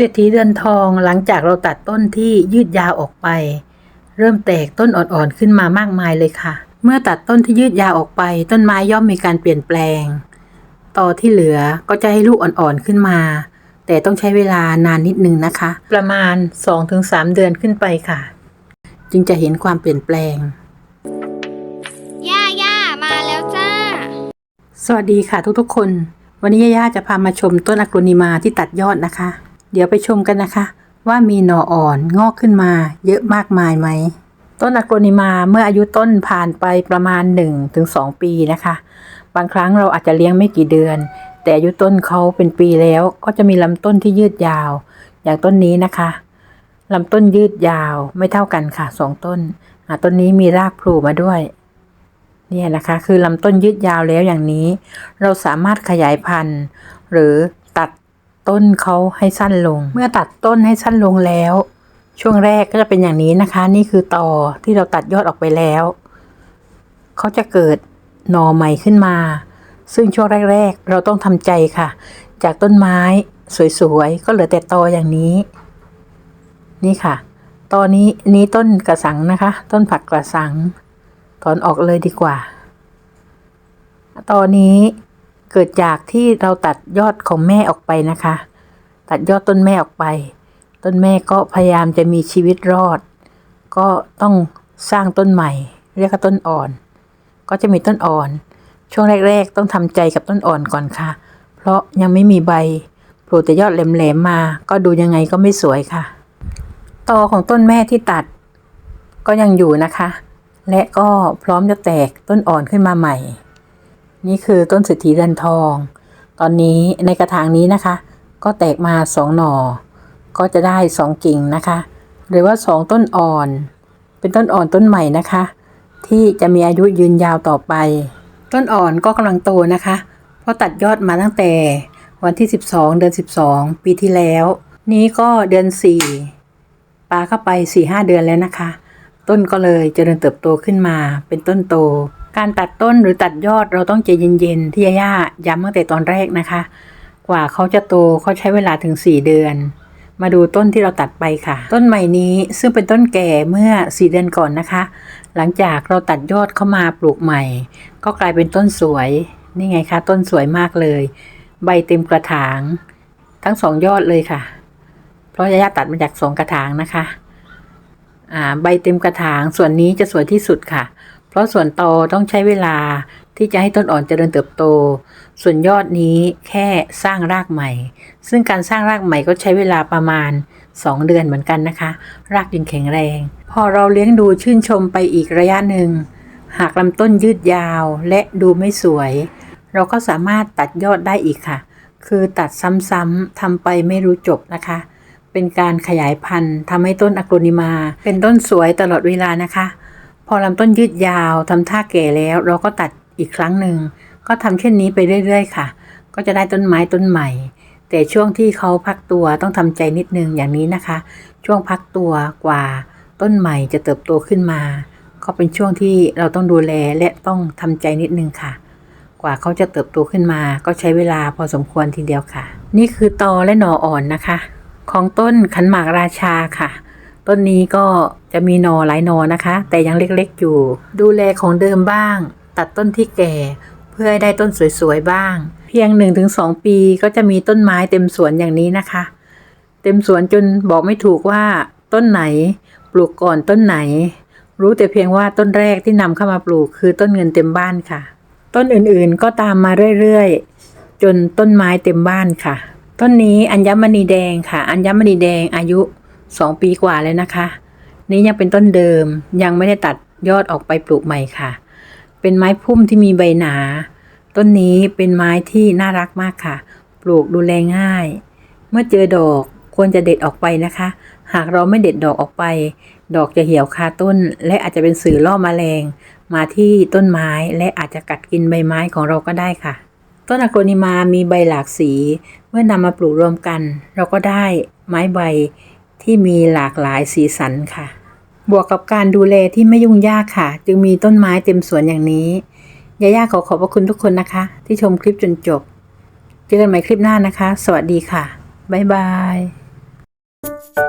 เศรษฐีเดือนทองหลังจากเราตัดต้นที่ยืดยาวออกไป เริ่มแตกต้นอ่อนๆขึ้นมามากมายเลยค่ะ เมื่อตัดต้นที่ยืดยาวออกไป ต้นไม้ย่อมมีการเปลี่ยนแปลง ต่อที่เหลือก็จะให้ลูกอ่อนๆขึ้นมา แต่ต้องใช้เวลานานนิดนึงนะคะ ประมาณ 2-3 เดือนขึ้นไปค่ะ จึงจะเห็นความเปลี่ยนแปลงย่าย่ามาแล้วจ้า สวัสดีค่ะทุกๆคน วันนี้ย่าๆจะพามาชมต้นอะกรนิมาที่ตัดยอดนะคะ เดี๋ยวไปชมกันนะคะ ว่ามีหน่ออ่อนงอกขึ้นมาเยอะมากมายไหม ต้นอะกนิมาเมื่ออายุต้นผ่านไปประมาณ 1-2 ปีนะคะ บางครั้งเราอาจจะเลี้ยงไม่กี่เดือน แต่อายุต้นเขาเป็นปีแล้วก็จะมีลำต้นที่ยืดยาว อย่างต้นนี้นะคะลำต้นยืดยาวไม่เท่ากันค่ะสองต้นต้นนี้มีรากโผล่มาด้วยเนี่ยนะคะ คือลำต้นยืดยาวแล้วอย่างนี้ เราสามารถขยายพันธุ์ หรือ ต้นเขาให้สั้นลง เมื่อตัดต้นให้สั้นลงแล้ว ช่วงแรกก็จะเป็นอย่างนี้นะคะ นี่คือตอที่เราตัดยอดออกไปแล้วเขาจะเกิดหน่อใหม่ขึ้นมา ซึ่งช่วงแรก ๆ เราต้องทำใจค่ะ จากต้นไม้สวยๆ ก็เหลือแต่ตออย่างนี้ นี่ค่ะ ตอนนี้นี้ต้นกระสังนะคะ ต้นผักกระสัง ถอนออกเลยดีกว่า ตอนนี้ เกิดจากที่เราตัดยอดของแม่ออกไปนะคะ ตัดยอดต้นแม่ออกไป ต้นแม่ก็พยายามจะมีชีวิตรอด ก็ต้องสร้างต้นใหม่ เรียกว่าต้นอ่อน ก็จะมีต้นอ่อน ช่วงแรก ๆ ต้องทำใจกับต้นอ่อนก่อนค่ะ เพราะยังไม่มีใบโผล่แต่ยอดแหลมๆมา ก็ดูยังไงก็ไม่สวยค่ะตอของต้นแม่ที่ตัด ก็ยังอยู่นะคะ และก็พร้อมจะแตกต้นอ่อนขึ้นมาใหม่ นี่คือต้นเศรษฐีเรือนทอง ตอนนี้ในกระถางนี้นะคะ ก็แตกมาสองหน่อ ก็จะได้สองกิ่งนะคะ หรือว่าสองต้นอ่อน เป็นต้นอ่อนต้นใหม่นะคะ ที่จะมีอายุยืนยาวต่อไป ต้นอ่อนก็กำลังโตนะคะ เพราะตัดยอดมาตั้งแต่วันที่ 12 เดือน 12 ปีที่แล้ว นี้ก็เดือน 4ปาเข้าไป 4-5 เดือนแล้วนะคะ ต้นก็เลยเจริญเติบโตขึ้นมาเป็นต้นโต การตัดต้นหรือตัดยอดเราต้องใจเย็นๆที่ย่าๆย้ำตั้งแต่ตอนแรกนะคะ กว่าเขาจะโตเขาใช้เวลาถึง 4 เดือน มาดูต้นที่เราตัดไปค่ะ ต้นใหม่นี้ซึ่งเป็นต้นแก่เมื่อ 4 เดือนก่อนนะคะ หลังจากเราตัดยอดเข้ามาปลูกใหม่ ก็กลายเป็นต้นสวยนี่ไงคะต้นสวยมากเลย ใบเต็มกระถาง ทั้งสองยอดเลยค่ะ เพราะย่าๆตัดมาจากสองกระถางนะคะ อ่าใบเต็มกระถางส่วนนี้จะสวยที่สุดค่ะ เพราะส่วนโตต้องใช้เวลาที่จะให้ต้นอ่อนเจริญเติบโต ส่วนยอดนี้แค่สร้างรากใหม่ ซึ่งการสร้างรากใหม่ก็ใช้เวลาประมาณ 2 เดือนเหมือนกันนะคะ รากยังแข็งแรง พอเราเลี้ยงดูชื่นชมไปอีกระยะหนึ่ง หากลำต้นยืดยาวและดูไม่สวย เราก็สามารถตัดยอดได้อีกค่ะ คือตัดซ้ำๆทำไปไม่รู้จบนะคะ เป็นการขยายพันธุ์ทำให้ต้นอะโกรนิมา เป็นต้นสวยตลอดเวลานะคะ พอลำต้นยืดยาวทำท่าแก่แล้ว เราก็ตัดอีกครั้งหนึ่งก็ทำเช่นนี้ไปเรื่อย ๆ ค่ะ ก็จะได้ต้นไม้ต้นใหม่ แต่ช่วงที่เขาพักตัวต้องทำใจนิดนึงอย่างนี้นะคะ ช่วงพักตัวกว่าต้นใหม่จะเติบโตขึ้นมา ก็เป็นช่วงที่เราต้องดูแลและต้องทำใจนิดนึงค่ะ กว่าเขาจะเติบโตขึ้นมา ก็ใช้เวลาพอสมควรทีเดียวค่ะ นี่คือตอและหน่ออ่อนนะคะ ของต้นขันหมากราชาค่ะ ต้นนี้ก็จะมีหนอหลายหนอนะคะ แต่ยังเล็กๆอยู่ ดูแลของเดิมบ้าง ตัดต้นที่แก่ เพื่อให้ได้ต้นสวยๆบ้าง เพียง 1-2 ปีก็จะมีต้นไม้เต็มสวนอย่างนี้นะคะ เต็มสวนจนบอกไม่ถูกว่าต้นไหนปลูกก่อนต้นไหน รู้แต่เพียงว่าต้นแรกที่นำเข้ามาปลูกคือต้นเงินเต็มบ้านค่ะ ต้นอื่นๆก็ตามมาเรื่อยๆ จนต้นไม้เต็มบ้านค่ะ ต้นนี้อัญมณีแดงค่ะ อัญมณีแดงอายุ 2 ปีกว่าแล้วนะคะ นี้ยังเป็นต้นเดิมยังไม่ได้ตัดยอดออกไปปลูกใหม่ค่ะ เป็นไม้พุ่มที่มีใบหนา ต้นนี้เป็นไม้ที่น่ารักมากค่ะ ปลูกดูแลง่าย เมื่อเจอดอกควรจะเด็ดออกไปนะคะ หากเราไม่เด็ดดอกออกไป ดอกจะเหี่ยวคาต้น และอาจจะเป็นสื่อล่อแมลง มาที่ต้นไม้และอาจจะกัดกินใบไม้ของเราก็ได้ค่ะ ต้นอะโกรนิมามีใบหลากสี เมื่อนำมาปลูกรวมกัน เราก็ได้ไม้ใบ ที่มีหลากหลายสีสันค่ะ บวกกับการดูแลที่ไม่ยุ่งยากค่ะ จึงมีต้นไม้เต็มสวนอย่างนี้ยาย่าขอขอบพระคุณทุกคนนะคะ ที่ชมคลิปจนจบ เจอกันใหม่คลิปหน้านะคะ สวัสดีค่ะ บ๊ายบาย